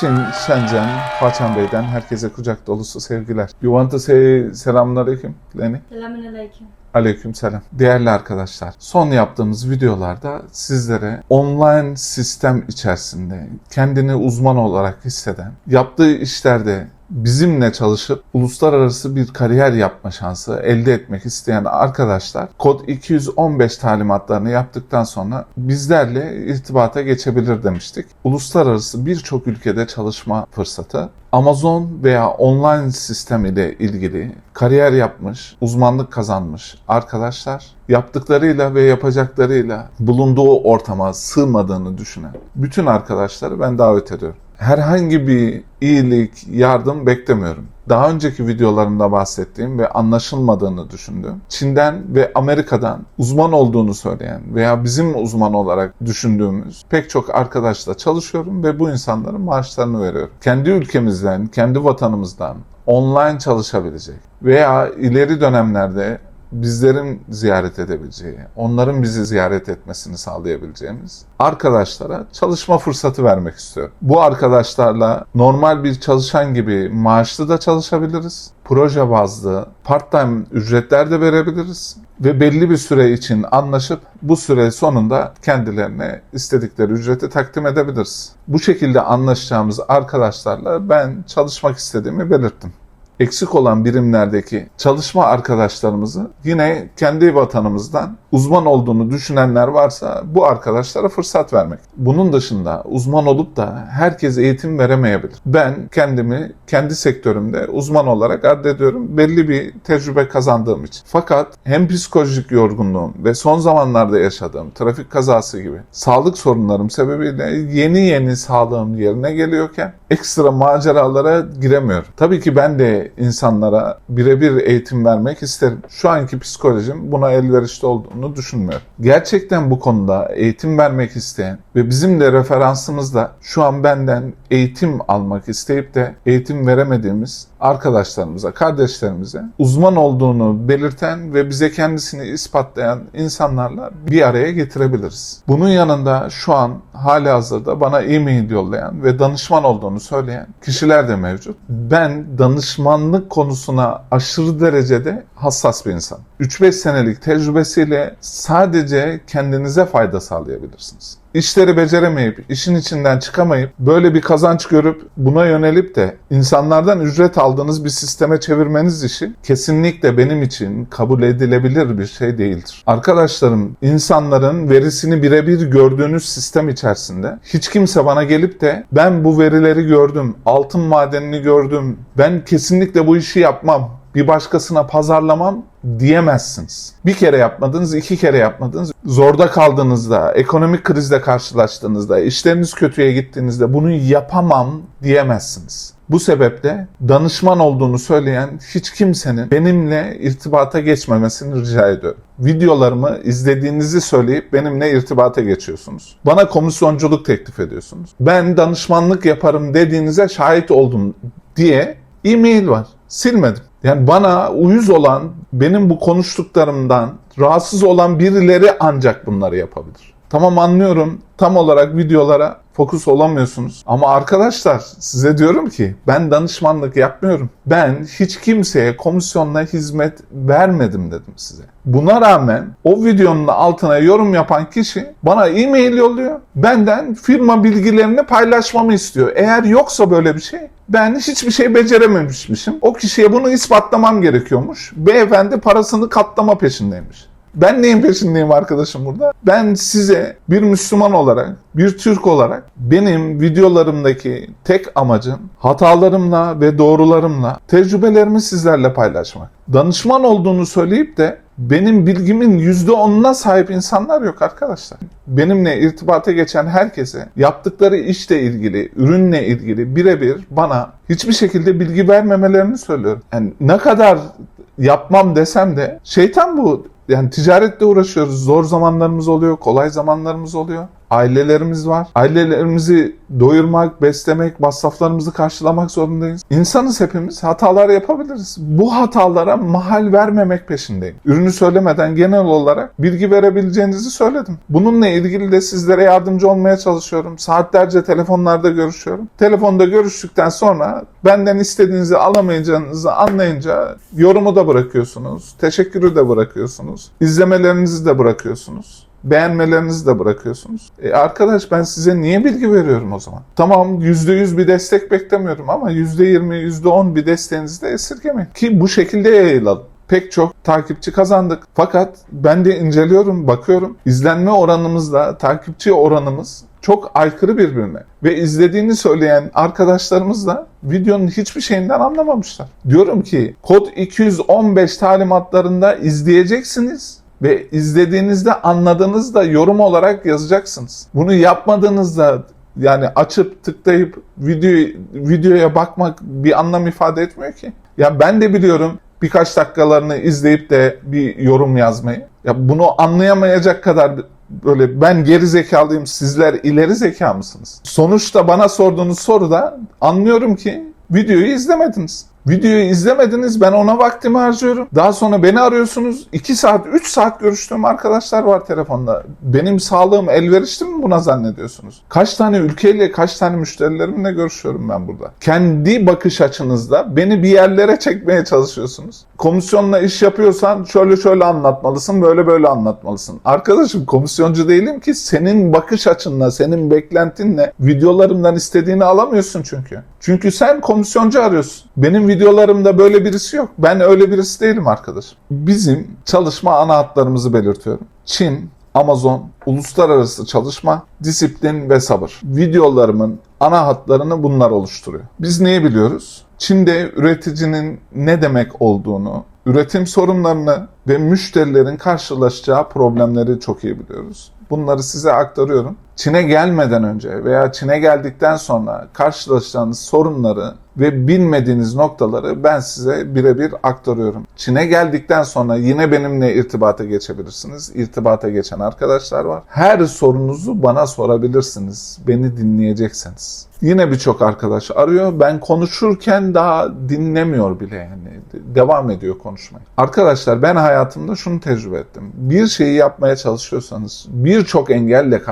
Çin, Shenzhen, Haçan Bey'den herkese kucak dolusu sevgiler. You want to say selamünaleyküm Lenny? Selamünaleyküm. Aleyküm selam. Değerli arkadaşlar, son yaptığımız videolarda sizlere online sistem içerisinde kendini uzman olarak hisseden, yaptığı işlerde bizimle çalışıp uluslararası bir kariyer yapma şansı elde etmek isteyen arkadaşlar kod 215 talimatlarını yaptıktan sonra bizlerle irtibata geçebilir demiştik. Uluslararası birçok ülkede çalışma fırsatı Amazon veya online sistem ile ilgili kariyer yapmış, uzmanlık kazanmış arkadaşlar yaptıklarıyla ve yapacaklarıyla bulunduğu ortama sığmadığını düşünen bütün arkadaşları ben davet ediyorum. Herhangi bir iyilik, yardım beklemiyorum. Daha önceki videolarımda bahsettiğim ve anlaşılmadığını düşündüğüm Çin'den ve Amerika'dan uzman olduğunu söyleyen veya bizim uzman olarak düşündüğümüz pek çok arkadaşla çalışıyorum ve bu insanların maaşlarını veriyorum. Kendi ülkemizden, kendi vatanımızdan online çalışabilecek veya ileri dönemlerde bizlerin ziyaret edebileceği, onların bizi ziyaret etmesini sağlayabileceğimiz arkadaşlara çalışma fırsatı vermek istiyorum. Bu arkadaşlarla normal bir çalışan gibi maaşlı da çalışabiliriz. Proje bazlı part-time ücretler de verebiliriz ve belli bir süre için anlaşıp bu süre sonunda kendilerine istedikleri ücreti takdim edebiliriz. Bu şekilde anlaşacağımız arkadaşlarla ben çalışmak istediğimi belirttim eksik olan birimlerdeki çalışma arkadaşlarımızı yine kendi vatanımızdan uzman olduğunu düşünenler varsa bu arkadaşlara fırsat vermek. Bunun dışında uzman olup da herkes eğitim veremeyebilir. Ben kendimi kendi sektörümde uzman olarak addediyorum belli bir tecrübe kazandığım için. Fakat hem psikolojik yorgunluğum ve son zamanlarda yaşadığım trafik kazası gibi sağlık sorunlarım sebebiyle yeni yeni sağlığım yerine geliyorken ekstra maceralara giremiyorum. Tabii ki ben de insanlara birebir eğitim vermek isterim. Şu anki psikolojim buna elverişli olduğunu düşünmüyorum. Gerçekten bu konuda eğitim vermek isteyen ve bizim de referansımızda şu an benden eğitim almak isteyip de eğitim veremediğimiz arkadaşlarımıza, kardeşlerimize uzman olduğunu belirten ve bize kendisini ispatlayan insanlarla bir araya getirebiliriz. Bunun yanında şu an hali hazırda bana e-mail yollayan ve danışman olduğunu söyleyen kişiler de mevcut. Ben danışmanlık konusuna aşırı derecede hassas bir insan. 3-5 senelik tecrübesiyle sadece kendinize fayda sağlayabilirsiniz. İşleri beceremeyip, işin içinden çıkamayıp, böyle bir kazanç görüp buna yönelip de insanlardan ücret aldığınız bir sisteme çevirmeniz işi kesinlikle benim için kabul edilebilir bir şey değildir. Arkadaşlarım, insanların verisini birebir gördüğünüz sistem içerisinde hiç kimse bana gelip de ben bu verileri gördüm, altın madenini gördüm, ben kesinlikle bu işi yapmam, bir başkasına pazarlamam diyemezsiniz. Bir kere yapmadınız, iki kere yapmadınız. Zorda kaldığınızda, ekonomik krizle karşılaştığınızda, işleriniz kötüye gittiğinizde bunu yapamam diyemezsiniz. Bu sebeple danışman olduğunu söyleyen hiç kimsenin benimle irtibata geçmemesini rica ediyorum. Videolarımı izlediğinizi söyleyip benimle irtibata geçiyorsunuz. Bana komisyonculuk teklif ediyorsunuz. Ben danışmanlık yaparım dediğinize şahit oldum diye e-mail var. Silmedim. Yani bana uyuz olan, benim bu konuştuklarımdan rahatsız olan birileri ancak bunları yapabilir. Tamam anlıyorum. Tam olarak videolara fokus olamıyorsunuz. Ama arkadaşlar size diyorum ki ben danışmanlık yapmıyorum. Ben hiç kimseye komisyonla hizmet vermedim dedim size. Buna rağmen o videonun altına yorum yapan kişi bana e-mail yolluyor. Benden firma bilgilerini paylaşmamı istiyor. Eğer yoksa böyle bir şey ben hiçbir şey becerememişmişim. O kişiye bunu ispatlamam gerekiyormuş. Beyefendi parasını katlama peşindeymiş. Ben neyin peşindeyim arkadaşım burada? Ben size bir Müslüman olarak, bir Türk olarak benim videolarımdaki tek amacım hatalarımla ve doğrularımla tecrübelerimi sizlerle paylaşmak. Danışman olduğunu söyleyip de benim bilgimin %10'una sahip insanlar yok arkadaşlar. Benimle irtibata geçen herkese yaptıkları işle ilgili, ürünle ilgili birebir bana hiçbir şekilde bilgi vermemelerini söylüyorum. Yani ne kadar yapmam desem de şeytan bu Yani ticaretle uğraşıyoruz. Zor zamanlarımız oluyor, kolay zamanlarımız oluyor. Ailelerimiz var. Ailelerimizi doyurmak, beslemek, masraflarımızı karşılamak zorundayız. İnsanız hepimiz. Hatalar yapabiliriz. Bu hatalara mahal vermemek peşindeyim. Ürünü söylemeden genel olarak bilgi verebileceğinizi söyledim. Bununla ilgili de sizlere yardımcı olmaya çalışıyorum. Saatlerce telefonlarda görüşüyorum. Telefonda görüştükten sonra benden istediğinizi alamayacağınızı anlayınca yorumu da bırakıyorsunuz. Teşekkürü de bırakıyorsunuz. İzlemelerinizi de bırakıyorsunuz beğenmelerinizi de bırakıyorsunuz. E arkadaş ben size niye bilgi veriyorum o zaman? Tamam %100 bir destek beklemiyorum ama %20, %10 bir desteğinizi de esirgemeyin. Ki bu şekilde yayılalım. Pek çok takipçi kazandık. Fakat ben de inceliyorum, bakıyorum. İzlenme oranımızla takipçi oranımız çok aykırı birbirine. Ve izlediğini söyleyen arkadaşlarımız da videonun hiçbir şeyinden anlamamışlar. Diyorum ki kod 215 talimatlarında izleyeceksiniz ve izlediğinizde anladığınızda yorum olarak yazacaksınız. Bunu yapmadığınızda yani açıp tıklayıp video videoya bakmak bir anlam ifade etmiyor ki. Ya ben de biliyorum birkaç dakikalarını izleyip de bir yorum yazmayı. Ya bunu anlayamayacak kadar böyle ben geri zekalıyım sizler ileri zeka mısınız? Sonuçta bana sorduğunuz soruda anlıyorum ki videoyu izlemediniz. Videoyu izlemediniz ben ona vaktimi harcıyorum. Daha sonra beni arıyorsunuz. 2 saat 3 saat görüştüğüm arkadaşlar var telefonda. Benim sağlığım elverişli mi buna zannediyorsunuz? Kaç tane ülkeyle kaç tane müşterilerimle görüşüyorum ben burada. Kendi bakış açınızda beni bir yerlere çekmeye çalışıyorsunuz. Komisyonla iş yapıyorsan şöyle şöyle anlatmalısın böyle böyle anlatmalısın. Arkadaşım komisyoncu değilim ki senin bakış açınla senin beklentinle videolarımdan istediğini alamıyorsun çünkü. Çünkü sen komisyoncu arıyorsun. Benim videolarımda böyle birisi yok. Ben öyle birisi değilim arkadaş. Bizim çalışma ana hatlarımızı belirtiyorum. Çin, Amazon, uluslararası çalışma, disiplin ve sabır. Videolarımın ana hatlarını bunlar oluşturuyor. Biz neyi biliyoruz? Çin'de üreticinin ne demek olduğunu, üretim sorunlarını ve müşterilerin karşılaşacağı problemleri çok iyi biliyoruz. Bunları size aktarıyorum. Çin'e gelmeden önce veya Çin'e geldikten sonra karşılaşacağınız sorunları ve bilmediğiniz noktaları ben size birebir aktarıyorum. Çin'e geldikten sonra yine benimle irtibata geçebilirsiniz. İrtibata geçen arkadaşlar var. Her sorunuzu bana sorabilirsiniz. Beni dinleyecekseniz. Yine birçok arkadaş arıyor. Ben konuşurken daha dinlemiyor bile yani. Devam ediyor konuşmaya. Arkadaşlar ben hayatımda şunu tecrübe ettim. Bir şeyi yapmaya çalışıyorsanız birçok engelle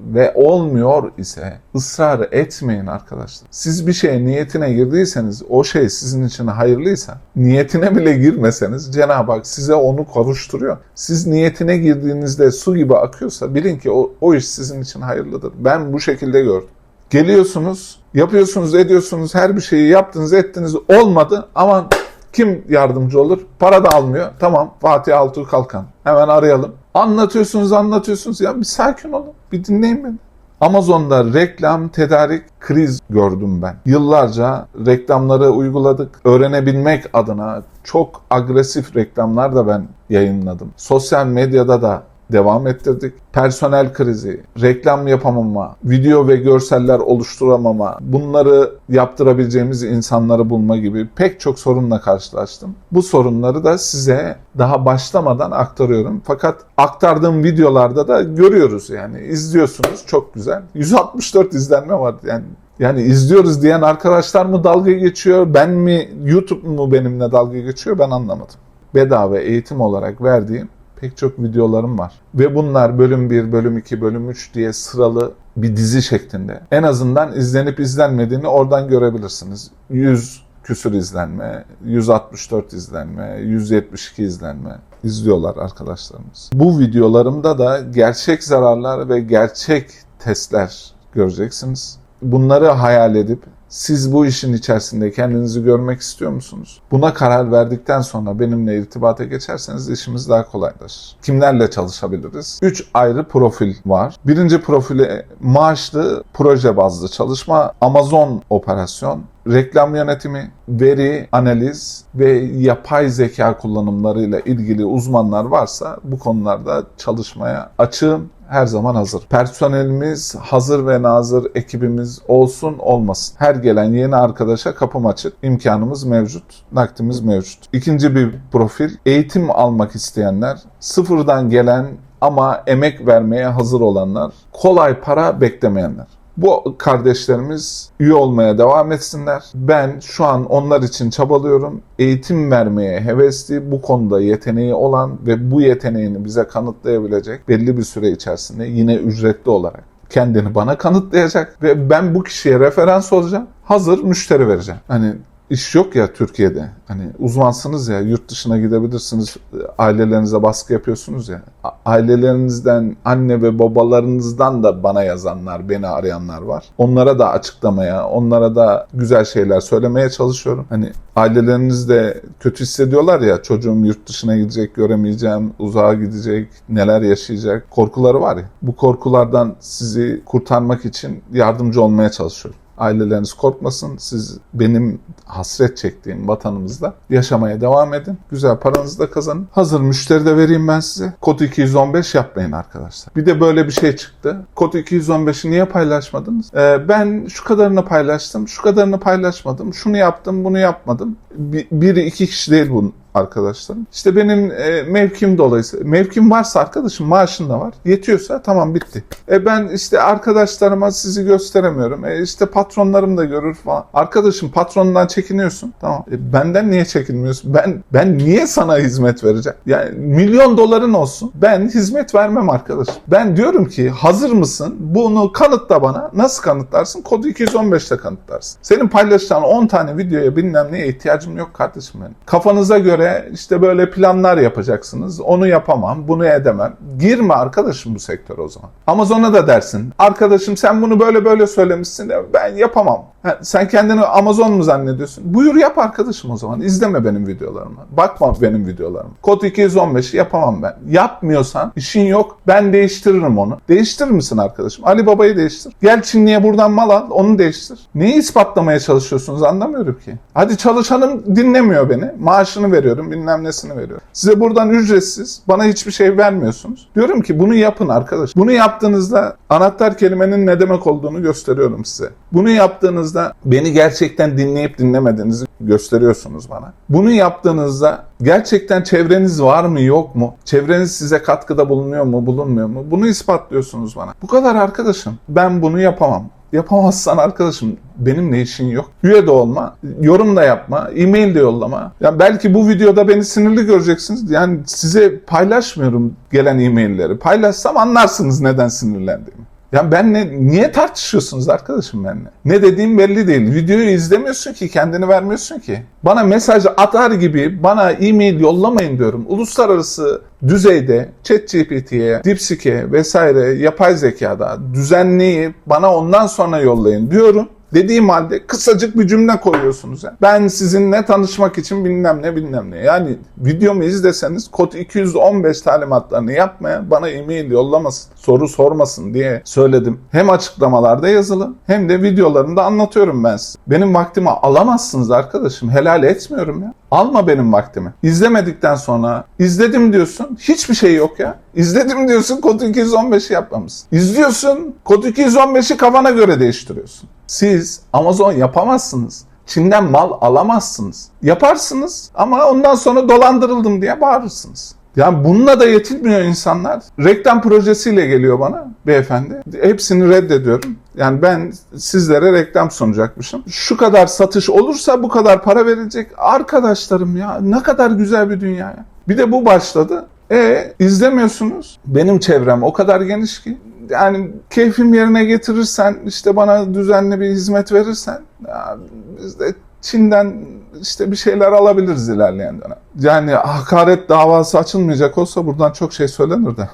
ve olmuyor ise ısrar etmeyin arkadaşlar. Siz bir şeye niyetine girdiyseniz o şey sizin için hayırlıysa niyetine bile girmeseniz Cenab-ı Hak size onu kavuşturuyor. Siz niyetine girdiğinizde su gibi akıyorsa bilin ki o, o iş sizin için hayırlıdır. Ben bu şekilde gördüm. Geliyorsunuz, yapıyorsunuz, ediyorsunuz, her bir şeyi yaptınız, ettiniz, olmadı. Aman kim yardımcı olur? Para da almıyor. Tamam Fatih Altuğ Kalkan. Hemen arayalım. Anlatıyorsunuz, anlatıyorsunuz. Ya bir sakin olun, bir dinleyin beni. Amazon'da reklam, tedarik, kriz gördüm ben. Yıllarca reklamları uyguladık. Öğrenebilmek adına çok agresif reklamlar da ben yayınladım. Sosyal medyada da devam ettirdik. Personel krizi, reklam yapamama, video ve görseller oluşturamama, bunları yaptırabileceğimiz insanları bulma gibi pek çok sorunla karşılaştım. Bu sorunları da size daha başlamadan aktarıyorum. Fakat aktardığım videolarda da görüyoruz yani izliyorsunuz çok güzel. 164 izlenme var yani yani izliyoruz diyen arkadaşlar mı dalga geçiyor, ben mi, YouTube mu benimle dalga geçiyor ben anlamadım. Bedava eğitim olarak verdiğim pek çok videolarım var. Ve bunlar bölüm 1, bölüm 2, bölüm 3 diye sıralı bir dizi şeklinde. En azından izlenip izlenmediğini oradan görebilirsiniz. 100 küsür izlenme, 164 izlenme, 172 izlenme izliyorlar arkadaşlarımız. Bu videolarımda da gerçek zararlar ve gerçek testler göreceksiniz. Bunları hayal edip siz bu işin içerisinde kendinizi görmek istiyor musunuz? Buna karar verdikten sonra benimle irtibata geçerseniz işimiz daha kolaylaşır. Kimlerle çalışabiliriz? 3 ayrı profil var. Birinci profili maaşlı proje bazlı çalışma, Amazon operasyon, reklam yönetimi, veri analiz ve yapay zeka kullanımlarıyla ilgili uzmanlar varsa bu konularda çalışmaya açığım. Her zaman hazır. Personelimiz hazır ve nazır ekibimiz olsun olmasın. Her gelen yeni arkadaşa kapım açık. imkanımız mevcut. Nakdimiz mevcut. İkinci bir profil eğitim almak isteyenler, sıfırdan gelen ama emek vermeye hazır olanlar, kolay para beklemeyenler. Bu kardeşlerimiz üye olmaya devam etsinler. Ben şu an onlar için çabalıyorum. Eğitim vermeye hevesli, bu konuda yeteneği olan ve bu yeteneğini bize kanıtlayabilecek belli bir süre içerisinde yine ücretli olarak kendini bana kanıtlayacak ve ben bu kişiye referans olacağım. Hazır müşteri vereceğim. Hani iş yok ya Türkiye'de. Hani uzmansınız ya yurt dışına gidebilirsiniz. Ailelerinize baskı yapıyorsunuz ya. Ailelerinizden, anne ve babalarınızdan da bana yazanlar, beni arayanlar var. Onlara da açıklamaya, onlara da güzel şeyler söylemeye çalışıyorum. Hani aileleriniz de kötü hissediyorlar ya çocuğum yurt dışına gidecek, göremeyeceğim, uzağa gidecek, neler yaşayacak korkuları var ya. Bu korkulardan sizi kurtarmak için yardımcı olmaya çalışıyorum. Aileleriniz korkmasın. Siz benim hasret çektiğim vatanımızda yaşamaya devam edin. Güzel paranızı da kazanın. Hazır müşteri de vereyim ben size. Kod 215 yapmayın arkadaşlar. Bir de böyle bir şey çıktı. Kod 215'i niye paylaşmadınız? Ee, ben şu kadarını paylaştım, şu kadarını paylaşmadım. Şunu yaptım, bunu yapmadım. Bir, biri iki kişi değil bunun arkadaşlarım. İşte benim e, mevkim dolayısıyla mevkim varsa arkadaşım maaşın da var. Yetiyorsa tamam bitti. E ben işte arkadaşlarıma sizi gösteremiyorum. E işte patronlarım da görür falan. Arkadaşım patronundan çekiniyorsun. Tamam. E benden niye çekinmiyorsun? Ben ben niye sana hizmet vereceğim? Yani milyon doların olsun. Ben hizmet vermem arkadaşım. Ben diyorum ki hazır mısın? Bunu kanıtla bana. Nasıl kanıtlarsın? Kodu 215'te kanıtlarsın. Senin paylaşacağın 10 tane videoya bilmem neye ihtiyacım yok kardeşim benim. Kafanıza göre işte böyle planlar yapacaksınız. Onu yapamam, bunu edemem. Girme arkadaşım bu sektöre o zaman. Amazon'a da dersin. Arkadaşım sen bunu böyle böyle söylemişsin ben yapamam. Ha, sen kendini Amazon mu zannediyorsun? Buyur yap arkadaşım o zaman. İzleme benim videolarımı. Bakma benim videolarıma. Kod 215'i yapamam ben. Yapmıyorsan işin yok. Ben değiştiririm onu. Değiştirir misin arkadaşım? Ali Baba'yı değiştir. Gel Çinli'ye buradan mal al. Onu değiştir. Neyi ispatlamaya çalışıyorsunuz anlamıyorum ki. Hadi çalışanım dinlemiyor beni. Maaşını veriyorum. Bilmem nesini veriyorum. Size buradan ücretsiz. Bana hiçbir şey vermiyorsunuz. Diyorum ki bunu yapın arkadaş. Bunu yaptığınızda anahtar kelimenin ne demek olduğunu gösteriyorum size. Bunu yaptığınızda beni gerçekten dinleyip dinlemediğinizi gösteriyorsunuz bana. Bunu yaptığınızda gerçekten çevreniz var mı yok mu? Çevreniz size katkıda bulunuyor mu bulunmuyor mu? Bunu ispatlıyorsunuz bana. Bu kadar arkadaşım. Ben bunu yapamam. Yapamazsan arkadaşım benimle işin yok. Üye de olma, yorum da yapma, e-mail de yollama. Ya belki bu videoda beni sinirli göreceksiniz. Yani size paylaşmıyorum gelen e-mailleri. Paylaşsam anlarsınız neden sinirlendiğimi. Ya benle niye tartışıyorsunuz arkadaşım benimle? Ne dediğim belli değil. Videoyu izlemiyorsun ki, kendini vermiyorsun ki. Bana mesaj atar gibi bana e-mail yollamayın diyorum. Uluslararası düzeyde ChatGPT'ye, DeepSeek'e vesaire yapay zekada düzenleyip bana ondan sonra yollayın diyorum. Dediğim halde kısacık bir cümle koyuyorsunuz. Yani. Ben sizinle tanışmak için bilmem ne bilmem ne. Yani videomu izleseniz kod 215 talimatlarını yapmaya bana e-mail yollamasın, soru sormasın diye söyledim. Hem açıklamalarda yazılı hem de videolarında anlatıyorum ben size. Benim vaktimi alamazsınız arkadaşım. Helal etmiyorum ya. Alma benim vaktimi. İzlemedikten sonra izledim diyorsun. Hiçbir şey yok ya. İzledim diyorsun kod 215'i yapmamışsın. İzliyorsun kod 215'i kafana göre değiştiriyorsun. Siz Amazon yapamazsınız. Çin'den mal alamazsınız. Yaparsınız ama ondan sonra dolandırıldım diye bağırırsınız. Yani bununla da yetinmiyor insanlar. Reklam projesiyle geliyor bana beyefendi. Hepsini reddediyorum. Yani ben sizlere reklam sunacakmışım. Şu kadar satış olursa bu kadar para verilecek. Arkadaşlarım ya ne kadar güzel bir dünya ya. Bir de bu başladı. E izlemiyorsunuz. Benim çevrem o kadar geniş ki yani keyfim yerine getirirsen işte bana düzenli bir hizmet verirsen ya biz de Çin'den işte bir şeyler alabiliriz ilerleyen dönem. Yani hakaret davası açılmayacak olsa buradan çok şey söylenir de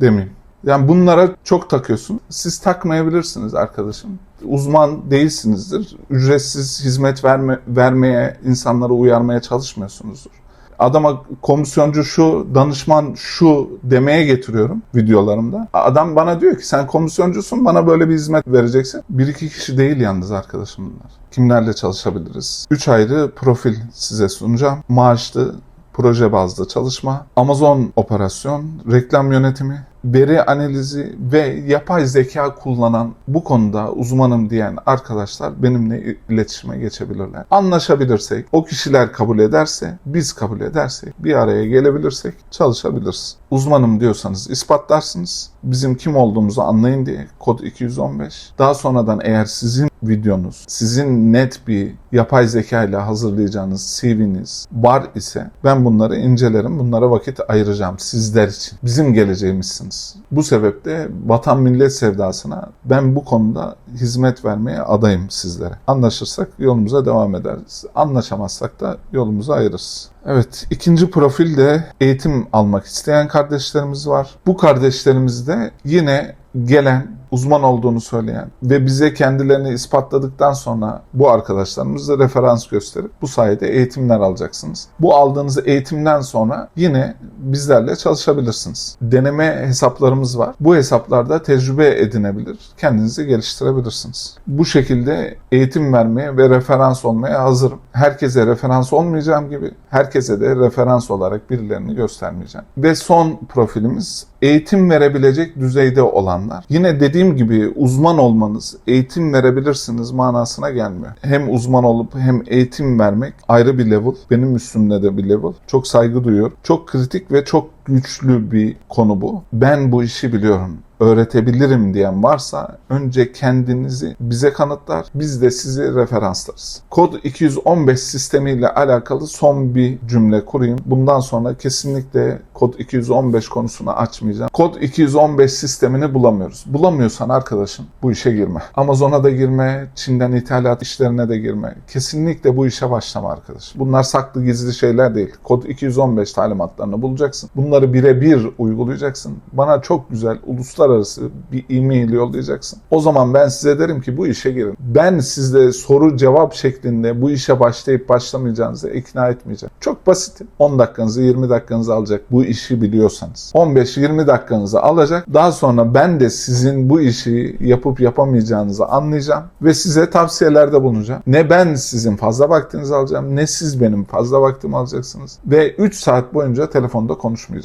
demeyeyim. Yani bunlara çok takıyorsun. Siz takmayabilirsiniz arkadaşım. Uzman değilsinizdir. Ücretsiz hizmet verme, vermeye, insanları uyarmaya çalışmıyorsunuzdur adama komisyoncu şu, danışman şu demeye getiriyorum videolarımda. Adam bana diyor ki sen komisyoncusun bana böyle bir hizmet vereceksin. Bir iki kişi değil yalnız arkadaşım bunlar. Kimlerle çalışabiliriz? Üç ayrı profil size sunacağım. Maaşlı, proje bazlı çalışma, Amazon operasyon, reklam yönetimi, veri analizi ve yapay zeka kullanan bu konuda uzmanım diyen arkadaşlar benimle iletişime geçebilirler. Anlaşabilirsek, o kişiler kabul ederse, biz kabul edersek, bir araya gelebilirsek çalışabiliriz. Uzmanım diyorsanız ispatlarsınız. Bizim kim olduğumuzu anlayın diye kod 215. Daha sonradan eğer sizin videonuz, sizin net bir yapay zeka ile hazırlayacağınız CV'niz var ise ben bunları incelerim. Bunlara vakit ayıracağım sizler için. Bizim geleceğimizsiniz. Bu sebeple vatan millet sevdasına ben bu konuda hizmet vermeye adayım sizlere. Anlaşırsak yolumuza devam ederiz. Anlaşamazsak da yolumuzu ayırırız. Evet, ikinci profilde eğitim almak isteyen kardeşlerimiz var. Bu kardeşlerimiz de yine gelen uzman olduğunu söyleyen ve bize kendilerini ispatladıktan sonra bu arkadaşlarımızla referans gösterip bu sayede eğitimler alacaksınız. Bu aldığınız eğitimden sonra yine bizlerle çalışabilirsiniz. Deneme hesaplarımız var. Bu hesaplarda tecrübe edinebilir, kendinizi geliştirebilirsiniz. Bu şekilde eğitim vermeye ve referans olmaya hazırım. Herkese referans olmayacağım gibi herkese de referans olarak birilerini göstermeyeceğim. Ve son profilimiz eğitim verebilecek düzeyde olanlar. Yine dediğim gibi uzman olmanız, eğitim verebilirsiniz manasına gelmiyor. Hem uzman olup hem eğitim vermek ayrı bir level. Benim üstümde de bir level. Çok saygı duyuyorum. Çok kritik ve çok güçlü bir konu bu. Ben bu işi biliyorum öğretebilirim diyen varsa önce kendinizi bize kanıtlar. Biz de sizi referanslarız. Kod 215 sistemiyle alakalı son bir cümle kurayım. Bundan sonra kesinlikle kod 215 konusunu açmayacağım. Kod 215 sistemini bulamıyoruz. Bulamıyorsan arkadaşım bu işe girme. Amazon'a da girme, Çin'den ithalat işlerine de girme. Kesinlikle bu işe başlama arkadaşım. Bunlar saklı gizli şeyler değil. Kod 215 talimatlarını bulacaksın. Bunları birebir uygulayacaksın. Bana çok güzel uluslararası bir e-mail yollayacaksın. O zaman ben size derim ki bu işe girin. Ben sizde soru cevap şeklinde bu işe başlayıp başlamayacağınızı ikna etmeyeceğim. Çok basit. 10 dakikanızı 20 dakikanızı alacak bu işi biliyorsanız. 15-20 dakikanızı alacak. Daha sonra ben de sizin bu işi yapıp yapamayacağınızı anlayacağım ve size tavsiyelerde bulunacağım. Ne ben sizin fazla vaktinizi alacağım ne siz benim fazla vaktimi alacaksınız. Ve 3 saat boyunca telefonda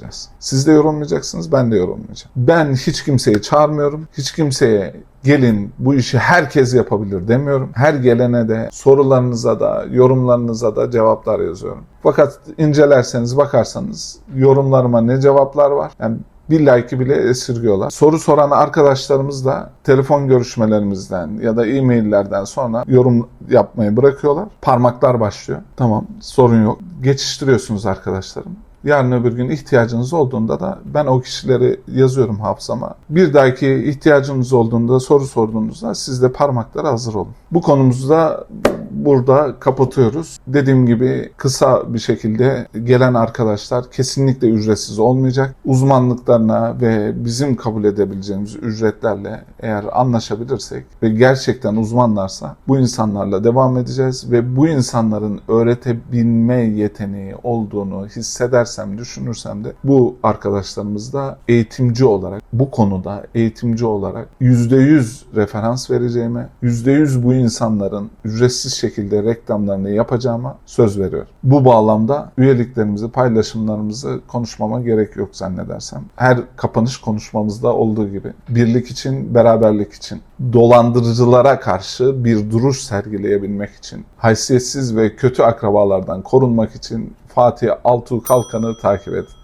konuşmayacağız. Siz de yorulmayacaksınız ben de yorulmayacağım. Ben hiç kimseyi çağırmıyorum. Hiç kimseye gelin bu işi herkes yapabilir demiyorum. Her gelene de sorularınıza da yorumlarınıza da cevaplar yazıyorum. Fakat incelerseniz bakarsanız yorumlarıma ne cevaplar var? Yani bir like'ı bile esirgiyorlar. Soru soran arkadaşlarımız da telefon görüşmelerimizden ya da e-maillerden sonra yorum yapmayı bırakıyorlar. Parmaklar başlıyor. Tamam sorun yok. Geçiştiriyorsunuz arkadaşlarım. Yarın öbür gün ihtiyacınız olduğunda da ben o kişileri yazıyorum hafızama. Bir dahaki ihtiyacınız olduğunda soru sorduğunuzda siz de parmaklara hazır olun. Bu konumuzu da burada kapatıyoruz. Dediğim gibi kısa bir şekilde gelen arkadaşlar kesinlikle ücretsiz olmayacak. Uzmanlıklarına ve bizim kabul edebileceğimiz ücretlerle eğer anlaşabilirsek ve gerçekten uzmanlarsa bu insanlarla devam edeceğiz ve bu insanların öğretebilme yeteneği olduğunu hissedersem, düşünürsem de bu arkadaşlarımız da eğitimci olarak bu konuda eğitimci olarak %100 referans vereceğime, %100 bu insanların ücretsiz şekilde reklamlarını yapacağıma söz veriyorum. Bu bağlamda üyeliklerimizi, paylaşımlarımızı konuşmama gerek yok zannedersem. Her kapanış konuşmamızda olduğu gibi birlik için, beraberlik için, dolandırıcılara karşı bir duruş sergileyebilmek için, haysiyetsiz ve kötü akrabalardan korunmak için Fatih Altuğ Kalkan'ı takip edin.